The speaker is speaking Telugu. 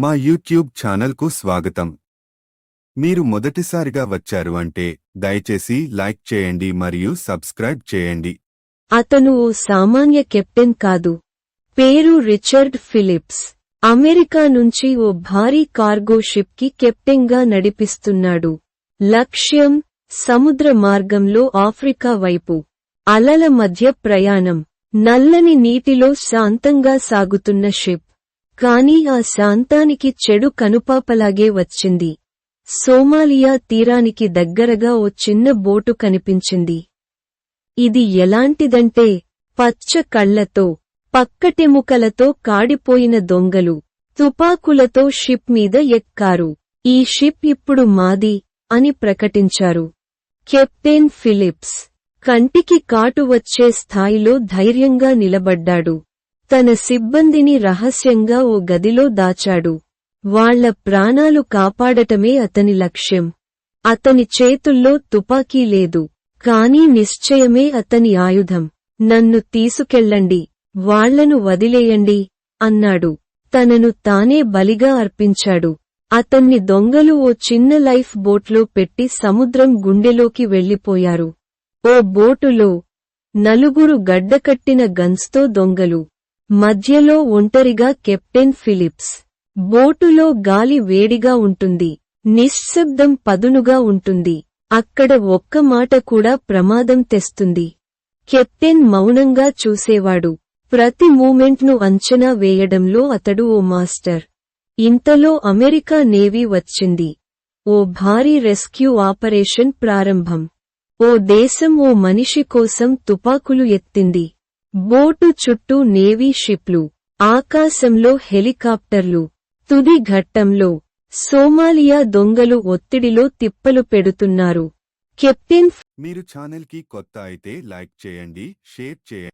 మా యూట్యూబ్ ఛానల్కు స్వాగతం. మీరు మొదటిసారిగా వచ్చారు అంటే దయచేసి లైక్ చేయండి మరియు సబ్స్క్రైబ్ చేయండి. అతను ఓ సామాన్య కెప్టెన్ కాదు. పేరు రిచర్డ్ ఫిలిప్స్. అమెరికా నుంచి ఓ భారీ కార్గో షిప్కి కెప్టెన్గా నడిపిస్తున్నాడు. లక్ష్యం సముద్ర మార్గంలో ఆఫ్రికా వైపు. అలల మధ్య ప్రయాణం. నల్లని నీటిలో శాంతంగా సాగుతున్న షిప్. కాని ఆ శాంతానికి చెడు కనుపాపలాగే వచ్చింది. సోమాలియా తీరానికి దగ్గరగా ఓ చిన్న బోటు కనిపించింది. ఇది ఎలాంటిదంటే పచ్చ కళ్ళతో పక్కటెముకలతో కాడిపోయిన దొంగలు తుపాకులతో షిప్ మీద ఎక్కారు. ఈ షిప్ ఇప్పుడు మాది అని ప్రకటించారు. కెప్టెన్ ఫిలిప్స్ కంటికి కాటు వచ్చే స్థాయిలో ధైర్యంగా నిలబడ్డాడు. తన సిబ్బందిని రహస్యంగా ఓ గదిలో దాచాడు. వాళ్ళ ప్రాణాలు కాపాడటమే అతని లక్ష్యం. అతని చేతుల్లో తుపాకీ లేదు. కానీ నిశ్చయమే అతని ఆయుధం. నన్ను తీసుకెళ్ళండి. వాళ్ళను వదిలేయండి అన్నాడు. తనను తానే బలిగా అర్పించాడు. అతన్ని దొంగలు ఓ చిన్న లైఫ్ బోట్లో పెట్టి సముద్రం గుండెలోకి వెళ్ళిపోయారు ఓ బోటులో నలుగురు గడ్డకట్టిన గన్స్తో దొంగలు. మధ్యలో ఒంటరిగా కెప్టెన్ ఫిలిప్స్. బోటులో గాలి వేడిగా ఉంటుంది. నిశ్శబ్దం పదునుగా ఉంటుంది. అక్కడ ఒక్క మాట కూడా ప్రమాదం తెస్తుంది. కెప్టెన్ మౌనంగా చూసేవాడు. ప్రతి మూమెంట్ను అంచనా వేయడంలో అతడు ఓ మాస్టర్. ఇంతలో అమెరికా నేవీ వచ్చింది. ఓ భారీ రెస్క్యూ ఆపరేషన్ ప్రారంభం. ఓ దేశం ఓ మనిషి కోసం తుపాకులు ఎత్తింది. బోటు చుట్టూ నేవీ షిప్లు ఆకాశంలో హెలికాప్టర్లు తుది ఘట్టంలో సోమాలియా దొంగలు ఒత్తిడిలో తిప్పలు పెడుతున్నారు. కెప్టెన్ మీరు ఛానల్కి కొత్త అయితే లైక్ చేయండి షేర్ చేయండి.